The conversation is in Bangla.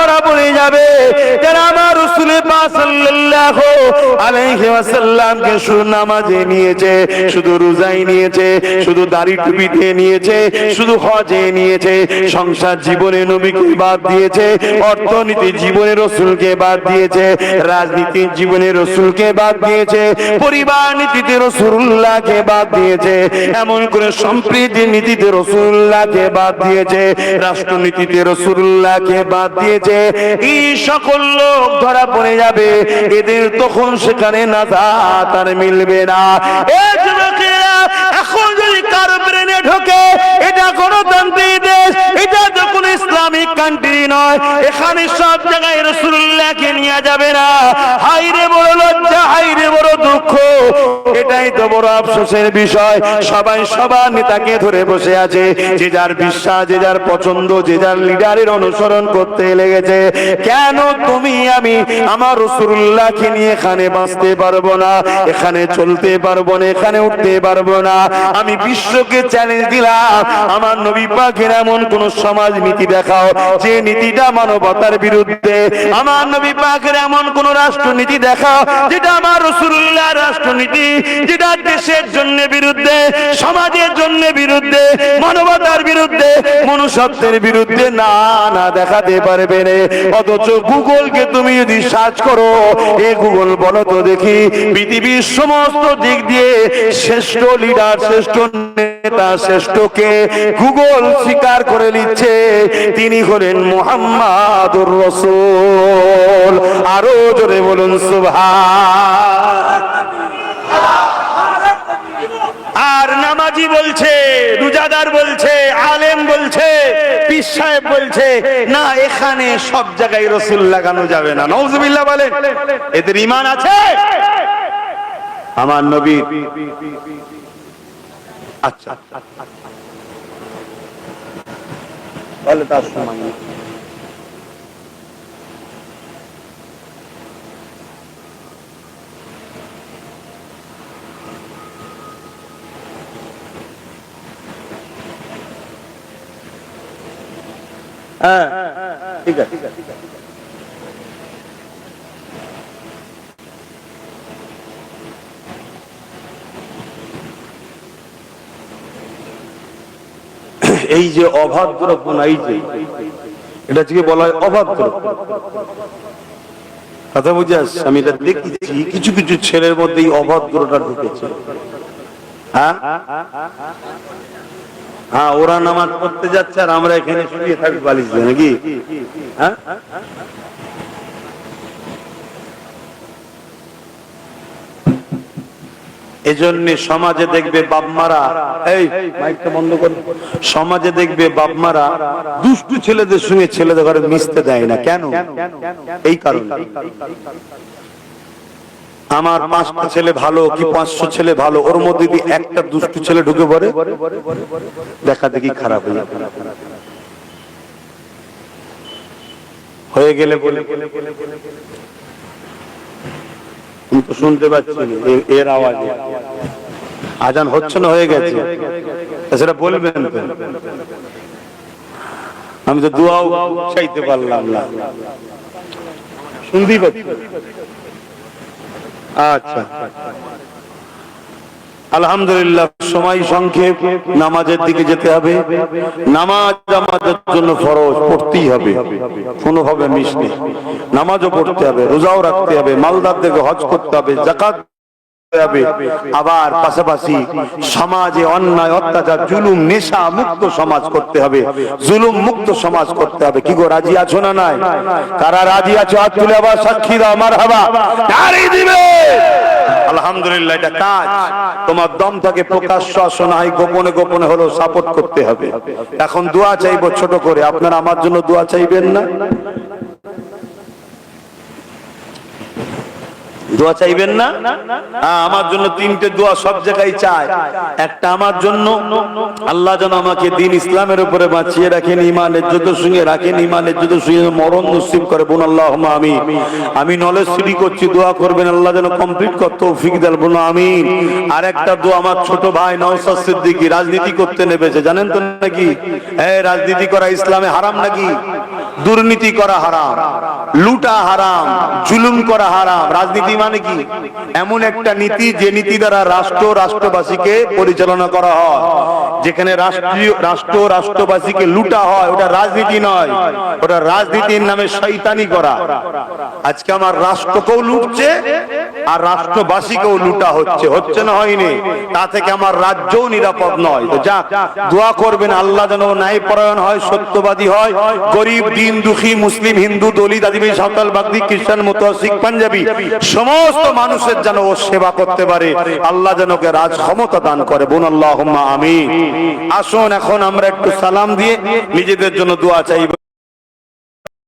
ধরা পড়ে যাবে। যারা আমার রসুল সাল্লাল্লাহু আলাইহি ওয়াসাল্লামকে শুধু নামাজে নিয়েছে, শুধু রোজাই নিয়েছে, শুধু দাড়ি টুপিতে নিয়েছে, শুধু হজে নিয়েছে, সংসার জীবনে নবীকে বাদ দিয়েছে, অর্থনীতি জীবনে রসুলকে বাদ দিয়েছে রাজনীতির জীবনে রসুলকে বাদ দিয়েছে, পরিবার নীতিতে রসুল্লাহকে বাদ দিয়েছে, এমন করে সম্প্রীতি নীতিতে রসুল্লাহকে বাদ দিয়েছে, রাষ্ট্রনীতিতে রসুল্লাহকে বাদ দিয়েছে এই সকল লোক ধরা পড়ে যাবে, এদের তখন সেখানে না তার মিলবে না। এখন যদি কারও ব্রেনে ঢোকে, এটা গণতান্ত্রিক দেশ, এটা কান্ট্রি নয়, এখানে সব জায়গায় রসুল্লাহকে নিয়ে যাবে না। হাইরে বড় লজ্জা হাইরে বড় দুঃখ। এটাই তো বড় আফসোসের বিষয়। সবাই, সবার নেতাকে ধরে বসে আছে। যে যার বিশ্বাস, যে যার পছন্দ, যে যার লিডারের অনুসরণ করতে লেগেছে। কেন তুমি, আমি আমার রসুল্লাহকে নিয়ে এখানে বাঁচতে পারব না? এখানে চলতে পারব না, এখানে উঠতে পারব না। আমি বিশ্বকে চ্যালেঞ্জ দিলাম। আমার নবী পাকের এমন কোন সমাজ নীতি দেখাও যে নীতিটা মানবতার বিরুদ্ধে। আমার নবী পাকের এমন কোন রাষ্ট্রনীতি দেখাও যেটা আমার রসুল্লাহ রাষ্ট্রনীতি, যেটা দেশের জন্য বিরুদ্ধে, সমাজের জন্য বিরুদ্ধে, মানবতার বিরুদ্ধে, মনুষ্যত্বের বিরুদ্ধে না না দেখাতে পারবে রে অথচ গুগলকে তুমি যদি সার্চ করো, এ গুগল বলো তো দেখি, পৃথিবীর সমস্ত দিক দিয়ে শ্রেষ্ঠ লিডার শ্রেষ্ঠ নেতা শ্রেষ্ঠকে গুগল স্বীকার করে নিচ্ছে। তিনি হলেন মোহাম্মদুর রসুল। আরও জোরে বলুন সুভাষ আর নামাজি বলছে, রুজাদার বলছে, আলেম বলছে, পীর বলছে, না, এখানে সব জায়গায় রসুল লাগানো যাবে না। নওজুবিল্লাহ বলেন, এদের ইমান আছে? আমার নবী আচ্ছা তাহলে তার সময় নেই। হ্যাঁ ঠিক আছে এই যে অভাদ্রপনা এই যে, এটা থেকে বলা হয় অভাদ্র কথা বুঝে আসছে আমি এটা দেখেছি, কিছু কিছু ছেলের মধ্যে এই অভদ্রটা ঢুকেছে। হ্যাঁ? হ্যাঁ ওরা নামাজ পড়তে যাচ্ছে আর আমরা এখানে শুয়ে থাকি বালিশ দিয়ে, নাকি? হ্যাঁ? এজন্য সমাজে দেখবে বাপমারা, এই, মাইকটা বন্ধ করো। সমাজে দেখবে বাপমারা দুষ্টু ছেলেদের সঙ্গে ছেলেদের ঘরে মিশতে দেয় না। কেন? এই কারণে। আমার পাঁচটা ছেলে ভালো, কি পাঁচশো ছেলে ভালো? ওর মধ্যে যদি একটা দুষ্টু ছেলে ঢুকে পড়ে, দেখা দেখি খারাপ হয়ে হয়ে গেলে বলে শুনতে পাচ্ছি এর আওয়াজে। আজান হচ্ছে না হয়ে গেছে। সেটা বলবেন আমি তো দোয়াও চাইতে পারলাম না। শুনতেই পাচ্ছি। আচ্ছা। আলহামদুলিল্লাহ, সময় সংক্ষেপ, নামাজের দিকে যেতে হবে। নামাজ আমাদের জন্য ফরজ, পড়তেই হবে। কোনোভাবে মিস নেই। নামাজও পড়তে হবে, রোজাও রাখতে হবে, মালদারদেরকে হজ করতে হবে জাকাত আবার পাশাপাশি সমাজে অন্যায়, অত্যাচার, জুলুম, নেশা, মুক্ত সমাজ করতে হবে। জুলুম, মুক্ত সমাজ করতে হবে। কি গো, রাজি আছো না নাই? রাজি আছো? হাত তুলে আবার সাক্ষী দাও আমার হাবা দিবে। আলহামদুলিল্লাহ তোমার দম প্রকাশ্য শোনাই গোপনে গোপনে হলো সাপোর্ট করতে হবে। এখন দোয়া চাইব ছোট করে। আপনারা আমার জন্য দোয়া চাইবেন না? দোয়া চাইবেন না? আমার জন্য তিনটে দোয়া সব জায়গায় চায় একটা আমার জন্য। আল্লাহ যেন আমাকে দিন ইসলামের উপরে বাঁচিয়ে রাখেন ইমানের যত সঙ্গে রাখেন ইমানের যত সঙ্গে মরণ নসিব করে বোন আল্লাহ আমি আমি নলেজ স্টাডি করছি, দোয়া করবেন, আল্লাহ যেন কমপ্লিট করতে তৌফিক দেন বোন আমি আর একটা দোয়া আমার ছোট ভাই নওসাদ সিদ্দিকী রাজনীতি করতে নেমেছে, জানেন তো নাকি? হ্যাঁ রাজনীতি করা ইসলামে হারাম নাকি? দুর্নীতি করা হারাম, লুটা হারাম, জুলুম করা হারাম। রাজনীতি মানে কি? এমন একটা নীতি যে নীতি দ্বারা রাষ্ট্র রাষ্ট্রবাসীকে পরিচালনা করা হয়। যেখানে রাষ্ট্রীয় রাষ্ট্র রাষ্ট্রবাসীকে লুটা হয়, ওটা রাজনীতি নয়। ওটা রাজনীতির নামে শৈতানি করা। আজকে আমার রাষ্ট্রকেও লুটছে, আর রাষ্ট্রবাসীকেও লুটা হচ্ছে। হচ্ছে না হয়নি। তা থেকে আমার রাজ্যও নিরাপদ নয়। তো যাক, দোয়া করবেন, আল্লাহ যেন ন্যায় পরায়ণ হয়, সত্যবাদী হয়, গরিব দিন দুঃখী মুসলিম, হিন্দু, দলিত, আদিবাসী, সাঁওতাল, বাগদি, খ্রিস্টান মতো শিখ পাঞ্জাবি, সমস্ত মানুষের যেন ও সেবা করতে পারে। আল্লাহ যেন ওকে রাজ ক্ষমতা দান করে। বোন আল্লাহ আমি আসুন, এখন আমরা একটু সালাম দিয়ে নিজেদের জন্য দোয়া চাইব।